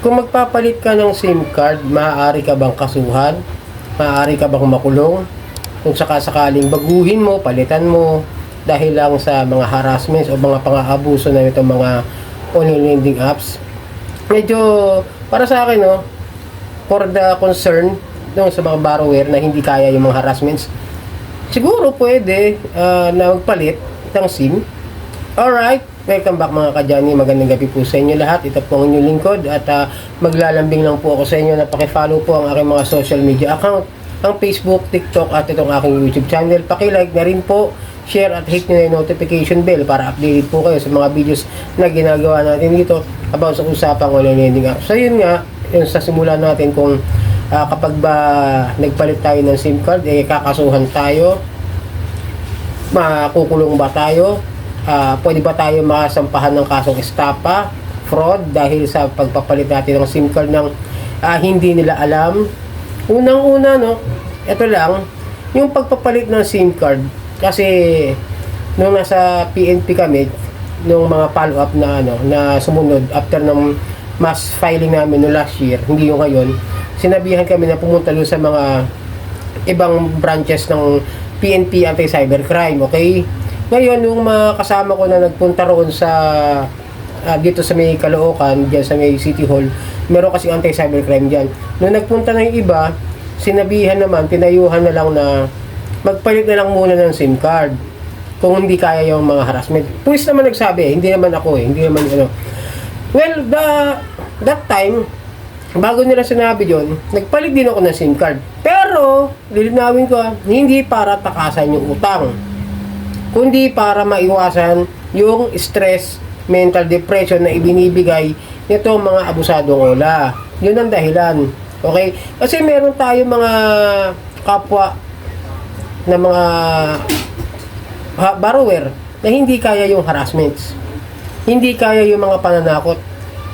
Kung magpapalit ka ng SIM card, maaari ka bang kasuhan? Maaari ka bang makulong? Kung sakasakaling baguhin mo, palitan mo, dahil lang sa mga harassments o mga pang-aabuso na itong mga online lending apps. Medyo, para sa akin, no, for the concern nung sa mga borrower na hindi kaya yung mga harassments, siguro pwede ah, na magpalit ng SIM. Alright, welcome back mga kadyani. Magandang gabi po sa inyo lahat. Ito po ang inyong lingkod at ah, maglalambing lang po ako sa inyo na pakifollow po ang aking mga social media account ang Facebook, TikTok at itong aking YouTube channel. Pakilike na rin po, share at hit nyo na yung notification bell para updated po kayo sa mga videos na ginagawa natin dito about sa usapang online lending app. So yun nga, yun sa simula natin kung ah, kapag ba nagpalit tayo ng SIM card, eh kakasuhan tayo, makukulong ba tayo, Ah, pwede ba tayo makasampahan ng kasong estapa, fraud dahil sa pagpapalit natin ng SIM card ng ah, hindi nila alam. Unang-una, no, ito lang, yung pagpapalit ng SIM card, kasi nung nasa PNP kami, nung mga follow-up na ano na sumunod after ng mass filing namin no last year, hindi yung ngayon, sinabihan kami na pumunta doon sa mga ibang branches ng PNP Anti-Cybercrime, okay? Ngayon, yung mga kasama ko na nagpunta roon sa ah, dito sa may Caloocan, diyan sa may City Hall, meron kasi anti-cybercrime diyan. Nung nagpunta na yung iba, sinabihan naman, tinayuhan na lang na magpalit na lang muna ng SIM card kung hindi kaya yung mga harassment. Puwis naman nagsabi, hindi naman ako eh, hindi naman ano. Well, the, that time, bago nila sinabi yon, nagpalit din ako ng SIM card. Pero, lilinawin ko, hindi para takasan yung utang kundi para maiwasan yung stress, mental depression na ibinibigay nito mga abusadong ola. Yun ang dahilan. Okay? Kasi meron tayo mga kapwa na mga borrower na hindi kaya yung harassments. Hindi kaya yung mga pananakot.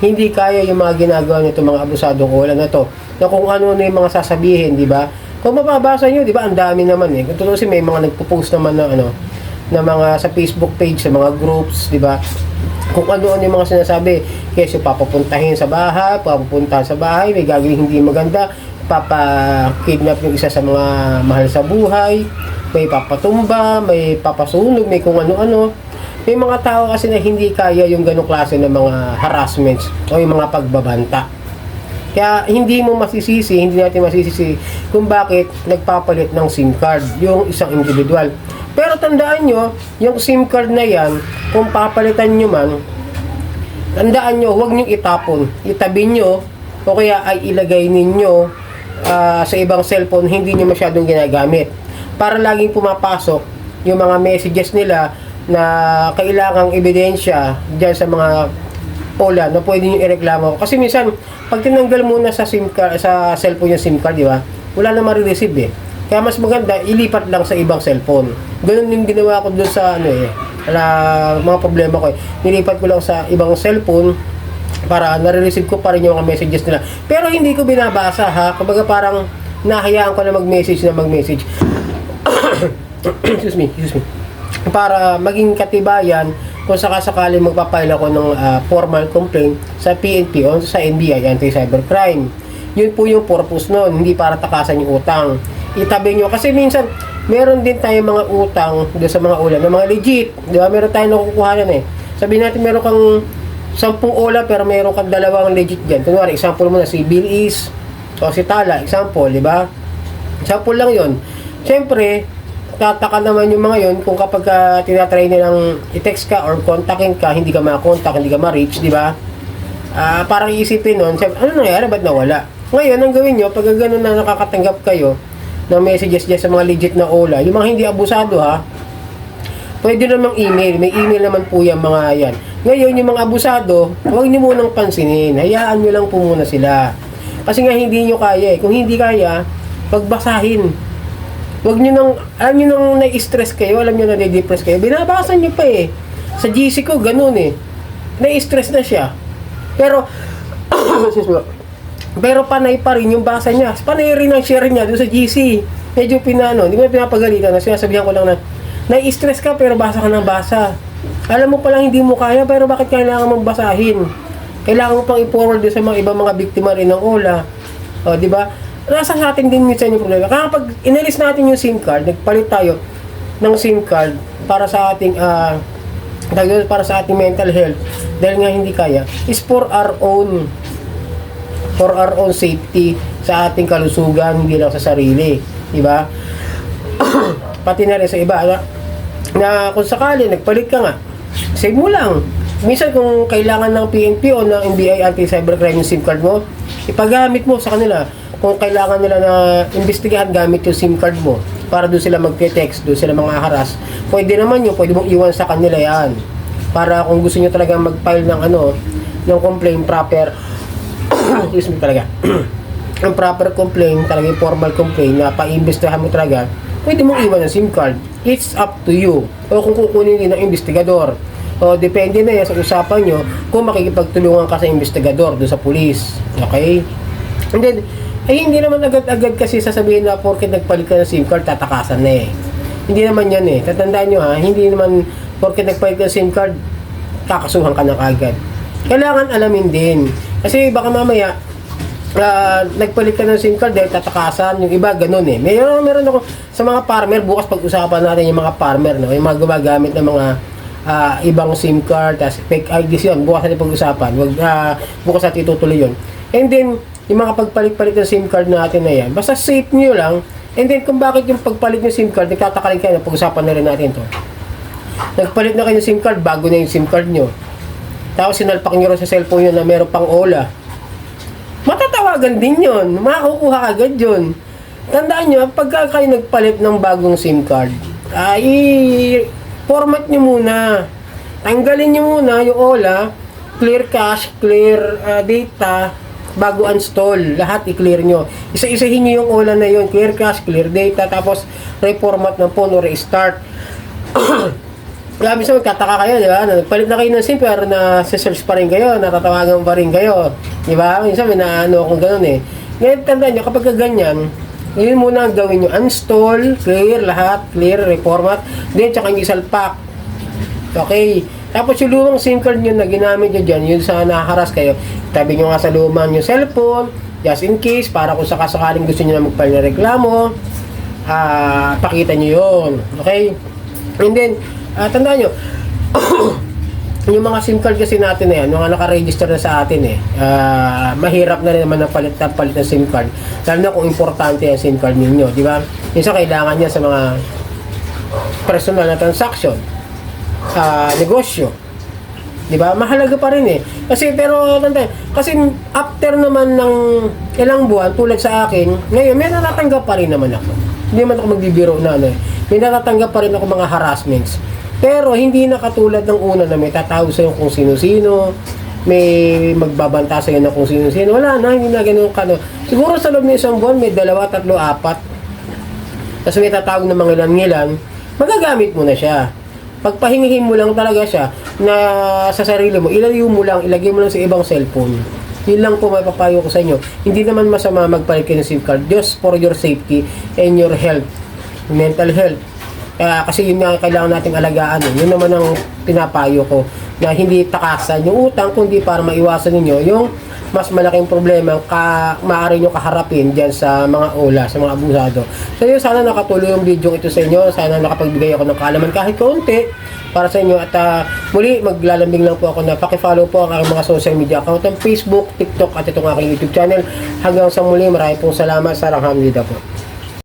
Hindi kaya yung mga ginagawa nito mga abusadong ola na to. Na kung ano na yung mga sasabihin, di ba? Kung mababasa nyo, di ba, ang dami naman eh. Kung tutusin, may mga nagpo-post naman na ano, na mga sa Facebook page, sa mga groups, di ba? Kung ano-ano yung mga sinasabi. Kasi papapuntahin sa bahay, papapunta sa bahay, may gagawin hindi maganda, papa-kidnap yung isa sa mga mahal sa buhay, may papatumba, may papasunog, may kung ano-ano. May mga tao kasi na hindi kaya yung ganong klase ng mga harassments o yung mga pagbabanta. Kaya hindi mo masisisi, hindi natin masisisi kung bakit nagpapalit ng SIM card yung isang individual. Pero tandaan nyo, yung SIM card na yan, kung papalitan nyo man, tandaan nyo, huwag nyo itapon. Itabi nyo, o kaya ay ilagay ninyo ah, sa ibang cellphone, hindi nyo masyadong ginagamit. Para laging pumapasok yung mga messages nila na kailangang ebidensya dyan sa mga Ola na pwede nyo ireklamo. Kasi minsan, pag tinanggal muna sa SIM card, sa cellphone yung SIM card, di ba? Wala na marireceive eh. Kaya mas maganda, ilipat lang sa ibang cellphone. Ganun yung ginawa ko doon sa ano eh, ala, mga problema ko eh. Nilipat ko lang sa ibang cellphone para nare-receive ko pa rin yung mga messages nila. Pero hindi ko binabasa ha. Kumbaga parang nahayaan ko na mag-message na mag-message. excuse me, excuse me. Para maging katibayan kung sakasakali magpapile ako ng ah, formal complaint sa PNP o sa NBI Anti-Cybercrime. Yun po yung purpose nun, hindi para takasan yung utang. Itabi nyo, kasi minsan, meron din tayo mga utang doon sa mga ulam, mga legit. Di ba? Meron tayong nakukuhanan eh. Sabihin natin, meron kang sampung ola pero meron kang dalawang legit dyan. Kunwari, example mo na si Bill Is o si Tala, example, di ba? Example lang yon. Siyempre, tataka naman yung mga yon kung kapag uh, tinatry nilang i-text ka or kontakin ka, hindi ka makakontak, hindi ka ma-reach, di ba? Ah, parang iisipin nun, siyempre, ano nangyari, ba't nawala? Ngayon, ang gawin nyo, pag gano'n na nakakatanggap kayo ng messages dyan sa mga legit na ola, yung mga hindi abusado ha, pwede namang email. May email naman po yung mga yan. Ngayon, yung mga abusado, huwag nyo munang pansinin. Hayaan nyo lang po muna sila. Kasi nga hindi nyo kaya eh. Kung hindi kaya, pagbasahin. Huwag nyo nang, alam nyo nang na-stress kayo, alam nyo na na-depress kayo, binabasa nyo pa eh. Sa GC ko, ganun eh. Na-stress na siya. Pero, pero panay pa rin yung basa niya. Panay rin ang share niya doon sa GC. Medyo pinano, hindi na pinapagalitan. Na sinasabihan ko lang na, na-stress ka pero basa ka ng basa. Alam mo palang hindi mo kaya pero bakit kailangan mong basahin? kailangan mo pang i-forward sa mga ibang mga biktima rin ng OLA. O, di ba? Nasa sa atin din minsan yung problema. Kaya pag inalis natin yung SIM card, nagpalit tayo ng SIM card para sa ating dahil para sa ating mental health. Dahil nga hindi kaya. Is for our own for our own safety sa ating kalusugan hindi lang sa sarili. Di ba pati na rin sa iba na, na kung sakali nagpalit ka nga save mo lang. Minsan kung kailangan ng PNP o ng NBI anti-cybercrime yung SIM card mo ipagamit mo sa kanila kung kailangan nila na investigahan gamit yung SIM card mo para doon sila magte-text, doon sila mga haras. Pwede naman yun, pwede mong iwan sa kanila yan. Para kung gusto nyo talaga mag-file ng ano, ng complaint proper, excuse me talaga, ang proper complaint, talaga yung formal complaint na pa-imbestigahan mo talaga, pwede mong iwan ng SIM card. It's up to you. O kung kukunin din ng investigador. O depende na yan sa usapan nyo kung makikipagtulungan ka sa investigador doon sa police. Okay? And then, ay hindi naman agad-agad kasi sasabihin na porket nagpalit ka ng SIM card, tatakasan na eh. Hindi naman yan eh. Tatandaan nyo ha, hindi naman porket nagpalit ka ng SIM card, kakasuhan ka na agad. Kailangan alamin din. Kasi baka mamaya, ah, nagpalit ka ng SIM card dahil tatakasan, yung iba ganun eh. Meron, meron ako sa mga farmer, bukas pag-usapan natin yung mga farmer, no? yung mga gumagamit ng mga ah, ibang SIM card, tas fake IDs yun, bukas natin pag-usapan. Wag, ah, bukas natin itutuloy yun. And then, yung mga pagpalit-palit ng SIM card natin na yan, basta safe nyo lang. And then, kung bakit yung pagpalit ng SIM card, nagtatakaling kayo, pag-usapan na rin natin to. Nagpalit na kayo ng SIM card, bago na yung SIM card nyo. Tapos sinalpak nyo rin sa cellphone nyo na meron pang OLA. Matatawagan din yun. Makakukuha ka agad yun. Tandaan nyo, pagka kayo nagpalit ng bagong SIM card, ay format nyo muna. Tanggalin nyo muna yung OLA, clear cache, clear ah, data, bago install. Lahat i-clear nyo. Isa-isahin nyo yung OLA na yun, clear cache, clear data, tapos reformat ng phone o restart. Grabe sa magkataka kayo, di ba? Nagpalit na kayo ng SIM pero na search pa rin kayo, natatawagan pa rin kayo. Di ba? Minsan may naano akong ganun eh. Ngayon, tandaan nyo, kapag ka ganyan, yun muna ang gawin nyo. Uninstall, clear lahat, clear, reformat, then tsaka yung isalpak. Okay. Tapos yung lumang SIM card nyo na ginamit nyo dyan, yun sa nakaharas kayo, tabi nyo nga sa lumang yung cellphone, just in case, para kung sakasakaling gusto nyo na magpal na reklamo, ah, pakita nyo yun. Okay? And then, ah, tandaan nyo, yung mga SIM card kasi natin na yan, mga naka-register na sa atin eh, ah, mahirap na rin naman na palit na palit ng SIM card. Lalo na kung importante yung SIM card ninyo, di ba? Minsan kailangan niya sa mga personal na transaction sa negosyo. 'Di ba? Mahalaga pa rin eh. Kasi pero tanda, kasi after naman ng ilang buwan tulad sa akin, ngayon may natatanggap pa rin naman ako. Hindi man ako magbibiro na ano eh. May natatanggap pa rin ako mga harassments. Pero hindi na katulad ng una na may tatawag sa'yo kung sino-sino, may magbabanta sa'yo na kung sino-sino. Wala na, hindi na ganun kano. Siguro sa loob ng isang buwan, may dalawa, tatlo, apat. Tapos may tatawag ng mga ilan-ngilan, magagamit mo na siya. Pagpahingihin mo lang talaga siya na sa sarili mo, ilayo mo lang, ilagay mo lang sa ibang cellphone. Yun lang po may ko sa inyo. Hindi naman masama magpalit kayo ng SIM card just for your safety and your health, mental health. Kaya kasi yun nga ang kailangan nating alagaan. Yun naman ang pinapayo ko na hindi takasan yung utang kundi para maiwasan ninyo yung mas malaking problema ka maaari nyo kaharapin dyan sa mga ola, sa mga abusado. So yun, sana nakatuloy yung video ito sa inyo. Sana nakapagbigay ako ng kaalaman kahit kaunti para sa inyo. At ah, muli, maglalambing lang po ako na pakifollow po ang aking mga social media account ng Facebook, TikTok at itong aking YouTube channel. Hanggang sa muli, maraming pong salamat. Sarang hamnida po.